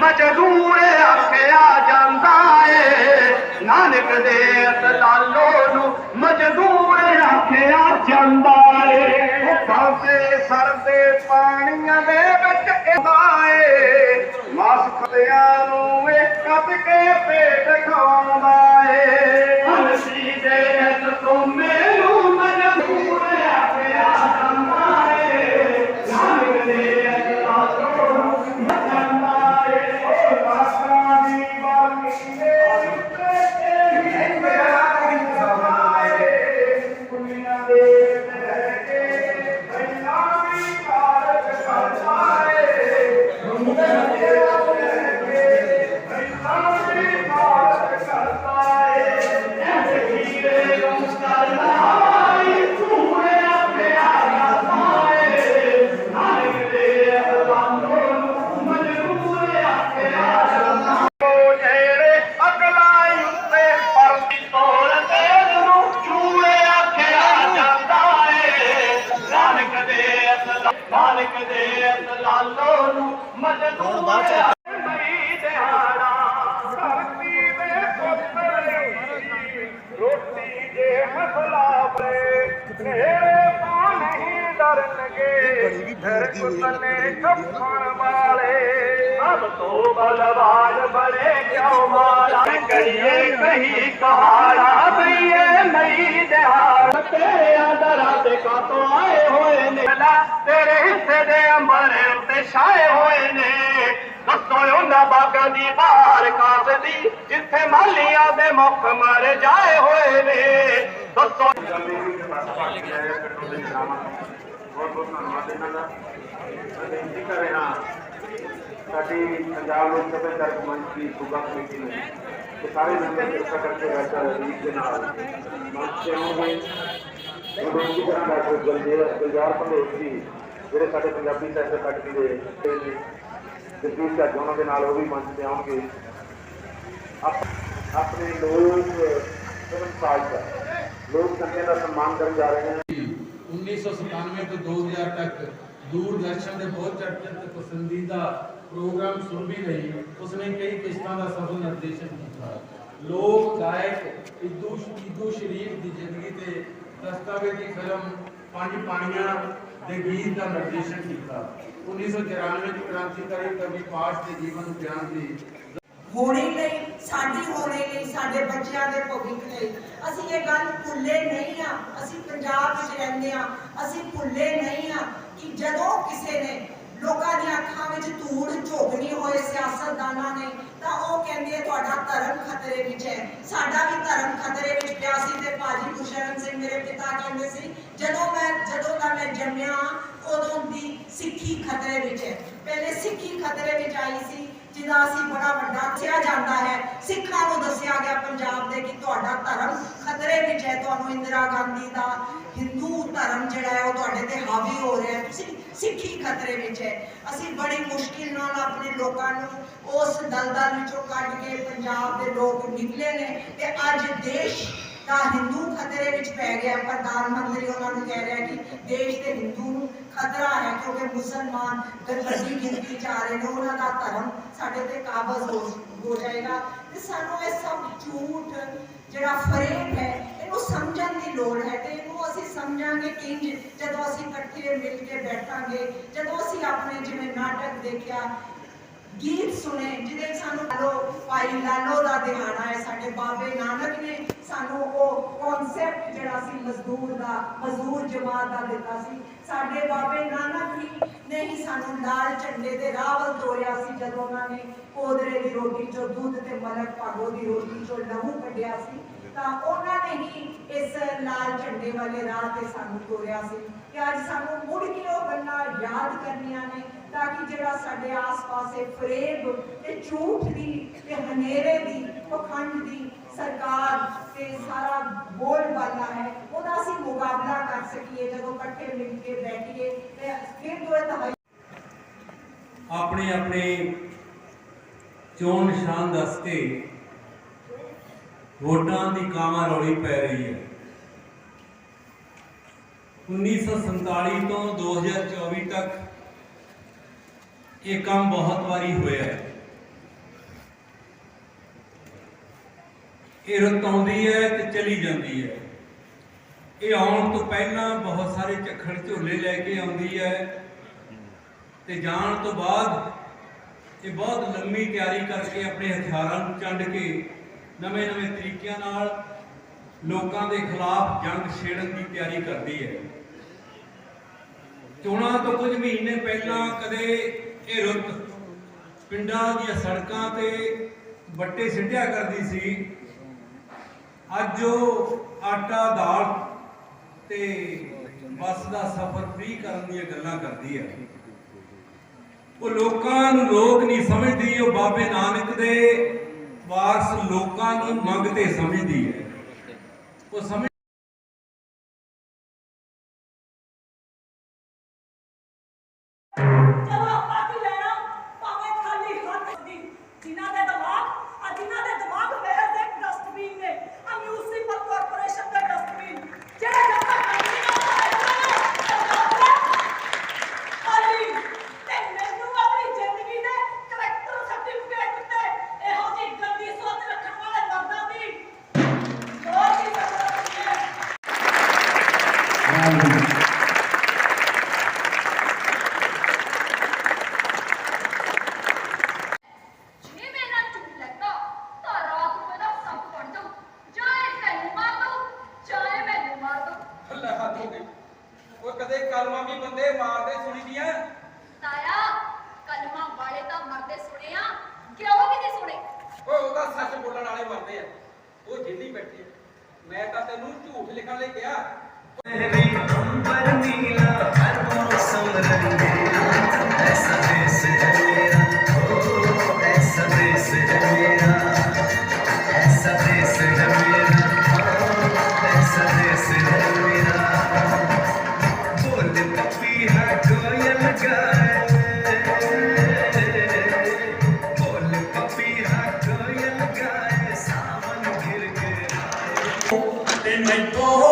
ਮਜਦੂਰ ਆਖਿਆ ਜਾਂਦਾ ਏ। ਨਾਨਕ ਦੇ ਲਾਲੋ ਨੂੰ ਮਜਦੂਰ ਆਖਿਆ ਜਾਂਦਾ ਏ। ਉਹ ਬਾਸੇ ਸਰਦੇ ਪਾਣੀਆਂ ਦੇ ਵਿੱਚ ਆਉਂਦਾ ਏ। ਮਾਸ ਖਦਿਆਂ ਨੂੰ ਵੇ ਕੱਟ ਕੇ ਪੇਟ ਖਾਉਂਦਾ ਅਸਲਾਲੋ ਨੂੰ ਮਜਦੂਰ ਮਈ ਦੇ ਰੋਟੀ ਜੇ ਮਸਲਾ ਪਰੇ ਤੇਰੇ ਪਾ ਨਹੀਂ ਡਰਨਗੇ ਬੜੀ ਵੀ ਭੀੜ ਦੀ ਹੋਈ ਹੈ ਵਾਲੇ ਸਭ ਤੋਂ ਬਲਵਾਨ ਕਰੀਏ ਕਹੀ ਕਹਾੜਾ ਬਈਏ ਨਹੀਂ ਦਿਹਾੜ ਤੇਰੇ ਆਦਰਾਂ ਤੇ ਕਾਤੋਂ ਆਏ ਹੋਏ ਨੇ ਲਾ ਤੇਰੇ ਹਿੱਸੇ ਦੇ ਅੰਬਰ ਉੱਤੇ ਛਾਏ ਹੋਏ ਨੇ ਦੱਸੋ ਉਹਨਾਂ ਬਾਗਾਂ ਦੀ ਬਾਹਰ ਕਾਸਦੀ ਜਿੱਥੇ ਮਾਲੀਆਂ ਦੇ ਮੁੱਖ ਮਾਰੇ ਜਾਏ ਹੋਏ ਨੇ ਦੱਸੋ ਬਹੁਤ ਬਹੁਤ ਧੰਨਵਾਦ ਇਹਨਾਂ ਦਾ ਮੈਂ ਬੇਨਤੀ ਕਰ ਰਿਹਾ ਸਾਡੀ ਪੰਜਾਬ ਲੋਕ ਸਭਿਆਚਾਰਕ ਮੰਚ ਦੀ ਸੂਬਾ ਕਮੇਟੀ ਨੂੰ ਕਿ ਸਾਰੇ ਮੈਂਬਰ ਕਿਰਪਾ ਕਰਕੇ ਵੈਸਾ ਰੀਤ ਦੇ ਨਾਲ। ਮੰਚ ਤੇ ਆਉਣਗੇ ਮੈਂ ਬੇਨਤੀ ਕਰਾਂ ਡਾਕਟਰ ਗੁਲਜੀਰ ਗੁਲਜ਼ਾਰ ਭੰਡੇਰ ਜੀ, ਜਿਹੜੇ ਸਾਡੇ ਪੰਜਾਬੀ ਸਾਹਿਤ ਅਕਾਡਮੀ ਦੇ ਤੇ ਨੇ ਉਹਨਾਂ ਦੇ ਨਾਲ ਉਹ ਵੀ ਮੰਚ ਤੇ ਆਉਣਗੇ ਆਪਣੇ ਲੋਕ ਫਿਲਮ ਸਾਜ ਦਾ, ਲੋਕ ਸੰਗੀਤ ਦਾ ਸਨਮਾਨ ਕਰਨ ਜਾ ਰਹੇ ਹਨ 1997 ਤੋਂ 2000 ਤੱਕ ਦੂਰਦਰਸ਼ਨ ਦੇ ਬਹੁਤ ਚਰਚਿਤ ਤੇ ਪਸੰਦੀਦਾ ਪ੍ਰੋਗਰਾਮ ਸੁਰਭੀ ਰਹੀ ਉਸਨੇ ਕਈ ਕਿਸ਼ਤਾਂ ਦਾ ਸਫਲ ਨਿਰਦੇਸ਼ਨ ਕੀਤਾ। ਲੋਕ, ਗਾਇਕ, ਇਦੂ ਇਦੂ ਸ਼ਰੀਫ ਦੀ ਜ਼ਿੰਦਗੀ ਤੇ ਦਸਤਾਵੇਜ਼ੀ ਫਿਲਮ ਪੰਜ ਪਾਣੀਆਂ ਦੇ ਗੀਤ ਦਾ ਨਿਰਦੇਸ਼ਨ ਕੀਤਾ। 1994 ਚ ਕ੍ਰਾਂਤੀਕਾਰੀ ਕਵੀ ਪਾਸ਼ ਦੇ ਜੀਵਨ ਨੂੰ ਬਿਆਨ ਦੀ ਹੋਣੀ ਲਈ ਸਾਡੀ ਹੋਣੀ ਲਈ ਸਾਡੇ ਬੱਚਿਆਂ ਦੇ ਭਵਿੱਖ ਲਈ। ਅਸੀਂ ਇਹ ਗੱਲ ਭੁੱਲੇ ਨਹੀਂ ਆ। ਅਸੀਂ ਪੰਜਾਬ ਵਿੱਚ ਰਹਿੰਦੇ ਆ ਅਸੀਂ ਭੁੱਲੇ ਨਹੀਂ ਆ। ਕਿ ਜਦੋਂ ਕਿਸੇ ਨੇ ਲੋਕਾਂ ਦੀਆਂ ਅੱਖਾਂ ਵਿੱਚ ਧੂੜ ਝੋਕਣੀ ਹੋਏ ਸਿਆਸਤਦਾਨਾਂ ਨੇ, ਤਾਂ ਉਹ ਕਹਿੰਦੇ ਤੁਹਾਡਾ ਧਰਮ ਖਤਰੇ ਵਿੱਚ ਹੈ। ਸਾਡਾ ਵੀ ਧਰਮ ਖਤਰੇ ਵਿੱਚ ਪਿਆ ਸੀ ਤੇ ਭਾਜੀ ਗੁਰਸ਼ਰਨ ਸਿੰਘ ਮੇਰੇ ਪਿਤਾ ਕਹਿੰਦੇ ਸੀ, ਜਦੋਂ ਮੈਂ, ਜਦੋਂ ਦਾ ਮੈਂ ਜੰਮਿਆ, ਉਦੋਂ ਦੀ ਸਿੱਖੀ ਖਤਰੇ ਵਿੱਚ ਹੈ। ਪਹਿਲੇ ਸਿੱਖੀ ਖਤਰੇ ਵਿੱਚ ਆਈ ਸੀ ਜਿਹਦਾ ਅਸੀਂ ਬੜਾ ਵੱਡਾ ਦੱਸਿਆ ਜਾਂਦਾ ਹੈ, ਸਿੱਖਾਂ ਨੂੰ ਦੱਸਿਆ ਗਿਆ ਪੰਜਾਬ ਦੇ ਕਿ ਤੁਹਾਡਾ ਧਰਮ ਖਤਰੇ ਵਿੱਚ ਹੈ। ਤੁਹਾਨੂੰ ਇੰਦਰਾ ਗਾਂਧੀ ਦਾ ਹਿੰਦੂ ਧਰਮ ਜਿਹੜਾ ਹੈ, ਉਹ ਤੁਹਾਡੇ ਤੇ ਹਾਵੀ ਹੋ ਰਿਹਾ ਹੈ। ਤੁਸੀਂ ਸਿੱਖੀ ਖਤਰੇ ਵਿੱਚ ਹੈ। ਅਸੀਂ ਬੜੀ ਮੁਸ਼ਕਿਲ ਨਾਲ ਆਪਣੇ ਲੋਕਾਂ ਨੂੰ ਉਸ ਦਲਦਲ ਵਿੱਚੋਂ ਕੱਢ ਕੇ ਪੰਜਾਬ ਦੇ ਲੋਕ ਨਿਕਲੇ ਨੇ ਤੇ ਅੱਜ ਦੇਸ਼ ਦਾ ਹਿੰਦੂ ਖਤਰੇ ਵਿੱਚ ਪੈ ਗਿਆ ਪ੍ਰਧਾਨ ਮੰਤਰੀ ਉਹਨਾਂ ਨੂੰ ਕਹਿ ਰਿਹਾ ਕਿ ਦੇਸ਼ ਦੇ ਹਿੰਦੂ ਨੂੰ ਖਤਰਾ ਹੈ ਕਿਉਂਕਿ ਮੁਸਲਮਾਨ ਵੱਡੀ ਗਿਣਤੀ ਚ ਆ ਰਹੇ ਨੇ, ਉਹਨਾਂ ਦਾ ਧਰਮ ਸਾਡੇ ਤੇ ਕਾਬਜ਼ ਹੋ ਹੋ ਜਾਏਗਾ। ਤੇ ਸਾਨੂੰ ਇਹ ਸਭ ਝੂਠ ਜਿਹੜਾ ਫਰੇਬ ਹੈ, ਇਹਨੂੰ ਸਮਝਣ ਦੀ ਲੋੜ ਹੈ ਤੇ ਇਹਨੂੰ ਅਸੀਂ ਸਮਝਾਂਗੇ ਕਿੰਜ? ਜਦੋਂ ਅਸੀਂ ਇਕੱਠੇ ਮਿਲ ਕੇ ਬੈਠਾਂਗੇ, ਜਦੋਂ ਅਸੀਂ ਆਪਣੇ ਜਿਵੇਂ ਨਾਟਕ ਦੇਖਿਆ ਗੀਤ ਸੁਣੇ, ਜਿਹਦੇ ਸਾਨੂੰ ਲਾਲੋ ਭਾਈ ਲਾਲੋ ਦਾ ਦਿਹਾੜਾ ਹੈ, ਸਾਡੇ ਬਾਬੇ ਨਾਨਕ ਨੇ ਸਾਨੂੰ ਉਹ ਕਨਸੈਪਟ ਜਿਹੜਾ ਸੀ ਮਜ਼ਦੂਰ ਦਾ, ਮਜ਼ਦੂਰ ਜਮਾਤ ਦਾ ਦਿੱਤਾ ਸੀ। ਸਾਡੇ ਬਾਬੇ ਨਾਨਕ ਹੀ ਨੇ ਹੀ ਸਾਨੂੰ ਲਾਲ ਝੰਡੇ ਦੇ ਰਾਹ ਵੱਲ ਤੋਰਿਆ ਸੀ, ਜਦੋਂ ਉਹਨਾਂ ਨੇ ਕੋਦਰੇ ਦੀ ਰੋਟੀ ਚੋਂ ਦੁੱਧ ਤੇ ਮਲਕ ਭਾਗੋ ਦੀ ਰੋਟੀ ਚੋਂ ਲਹੂ ਕੱਢਿਆ ਸੀ, ਤਾਂ ਉਹਨਾਂ ਨੇ ਹੀ ਇਸ ਲਾਲ ਝੰਡੇ ਵਾਲੇ ਰਾਹ ਤੇ ਸਾਨੂੰ ਤੋਰਿਆ ਸੀ। ਕਿ ਅੱਜ ਸਾਨੂੰ ਮੁੜ ਕੇ ਉਹ ਗੱਲਾਂ ਯਾਦ ਕਰਨੀਆਂ ਨੇ। ਤਾਂ ਕਿ ਜਿਹੜਾ ਸਾਡੇ ਆਸ-ਪਾਸੇ ਫਰੇਬ ਤੇ ਝੂਠ ਦੀ ਤੇ ਹਨੇਰੇ ਦੀ, ਪਖੰਡ ਦੀ ਸਰਕਾਰ ਤੇ ਸਾਰਾ ਬੋਲ ਹੈ, ਉਹਦਾ ਅਸੀਂ ਮੁਕਾਬਲਾ ਕਰ ਸਕੀਏ, ਜਦੋਂ ਇਕੱਠੇ ਮਿਲ ਕੇ ਬੈਠੀਏ ਤੇ ਫਿਰ ਦੋ ਇਹ ਆਪਣੇ ਆਪਣੇ ਚੋਣ ਨਿਸ਼ਾਨ ਦੱਸ ਕੇ ਵੋਟਾਂ ਦੀ ਕਾਮਾ ਰੌਲੀ ਪੈ ਰਹੀ ਹੈ। 1947 ਤੋਂ 2024 ਤੱਕ ਇਹ ਕੰਮ ਬਹੁਤ ਵਾਰੀ ਹੋਇਆ। ਇਹ ਰੁੱਤ ਆਉਂਦੀ ਹੈ ਤੇ ਚਲੀ ਜਾਂਦੀ ਹੈ। ਇਹ ਆਉਣ ਤੋਂ ਪਹਿਲਾਂ ਬਹੁਤ ਸਾਰੇ ਝੱਖੜ ਝੋਲੇ ਲੈ ਕੇ ਆਉਂਦੀ ਹੈ ਤੇ ਜਾਣ ਤੋਂ ਬਾਅਦ ਇਹ ਬਹੁਤ ਲੰਮੀ ਤਿਆਰੀ ਕਰਕੇ ਆਪਣੇ ਹਥਿਆਰਾਂ ਨੂੰ ਚੰਡ ਕੇ ਨਵੇਂ-ਨਵੇਂ ਤਰੀਕਿਆਂ ਨਾਲ ਲੋਕਾਂ ਦੇ ਖਿਲਾਫ ਜੰਗ ਛੇੜਨ ਦੀ ਤਿਆਰੀ ਕਰਦੀ ਹੈ। ਚੋਣਾਂ ਤੋਂ ਕੁਝ ਮਹੀਨੇ ਪਹਿਲਾਂ ਕਦੇ ਇਹ ਰੁੱਤ ਪਿੰਡਾਂ ਦੀਆਂ ਸੜਕਾਂ ਤੇ ਵੱਟੇ ਸਿੱਟਿਆ ਕਰਦੀ ਸੀ। ਅੱਜ ਉਹ ਆਟਾ ਦਾਲ ਤੇ ਬੱਸ ਦਾ ਸਫ਼ਰ ਫ੍ਰੀ ਕਰਨ ਦੀਆਂ ਗੱਲਾਂ ਕਰਦੀ ਹੈ ਉਹ ਲੋਕਾਂ ਨੂੰ ਲੋਕ ਨਹੀਂ ਸਮਝਦੀ, ਉਹ ਬਾਬੇ ਨਾਨਕ ਦੇ ਵਾਰਸ ਲੋਕਾਂ ਨੂੰ ਮੰਗਤੇ ਸਮਝਦੀ ਹੈ। ਉਹ ਸਮਝ ਚਲੋ ਆਪਾਂ ਕੀ ਲੈਣਾ ਭਾਵੇਂ ਖਾਲੀ ਹੱਥ ਦੀ ਜਿਨ੍ਹਾਂ ਦੇ ਦਿਮਾਗ ਆ ਜਿਨ੍ਹਾਂ ਦੇ ਦਿਮਾਗ ਮੇਰੇ ਦੇ ਡਸਟਬਿਨ ਨੇ ਆ ਮਿਊਨਿਸਪਲ ਕਾਰਪੋਰੇਸ਼ਨ ਦੇ ਡਸਟਬਿਨ ਜਿਹੜੇ ਜਦ ਤੱਕ ਨਹੀਂ ਆਉਂਦੇ ਖਾਲੀ ਤੇ ਮੈਨੂੰ ਆਪਣੀ ਜ਼ਿੰਦਗੀ ਦੇ ਕਰੈਕਟਰ ਸਰਟੀਫਿਕੇਟ ਤੇ ਇਹੋ ਜਿਹੀ ਗੰਦੀ ਸੋਚ ਰੱਖਣ ਵਾਲੇ ਮਰਦਾਂ ਦੀ ਹੋਰ ਕੀ ਜ਼ਰੂਰਤ ਹੈ ਜੇ ਮੇਰਾ ਝੂਠ ਲੱਗਾ ਤਾਂ ਰਾਤ ਨੂੰ ਇਹਦਾ ਸੱਪ ਫੜ ਜਾਊ ਜਾਂ ਇਹ ਤੈਨੂੰ ਮਾਰ ਦਊ ਜਾਂ ਇਹ ਮੈਨੂੰ ਮਾਰ ਦਊ ਲੈ ਹੱਥ ਹੋ ਗਈ ਉਹ ਕਦੇ ਕਲਮਾਂ ਵੀ ਬੰਦੇ ਮਾਰਦੇ ਸੁਣੀ ਦੀਆਂ ਤਾਇਆ ਕਲਮਾਂ ਵਾਲੇ ਤਾਂ ਮਰਦੇ ਸੁਣੇ ਆ। ਕਿਉਂ ਵੀ ਨਹੀਂ ਸੁਣੇ? ਓਏ ਉਹ ਤਾਂ ਸੱਚ ਬੋਲਣ ਵਾਲੇ ਮਰਦੇ ਆ। ਉਹ ਜਿੰਨੀ ਬੈਠੀ ਆ। ਮੈਂ ਤਾਂ ਤੈਨੂੰ ਝੂਠ ਲਿਖਣ ਲਈ ਕਿਹਾ। ਤੇ my boy.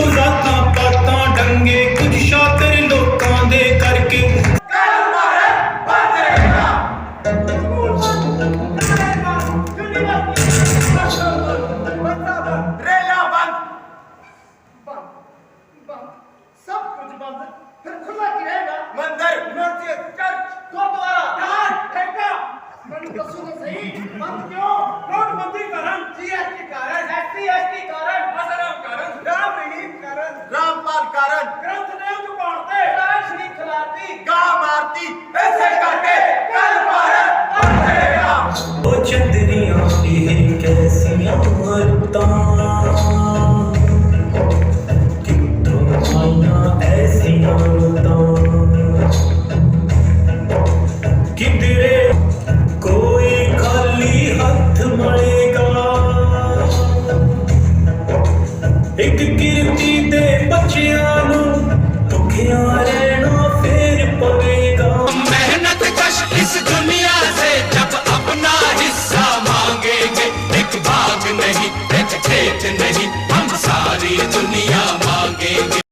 Todos چندریاں کوئی خالی ہاتھ مڑے گا ایک کرد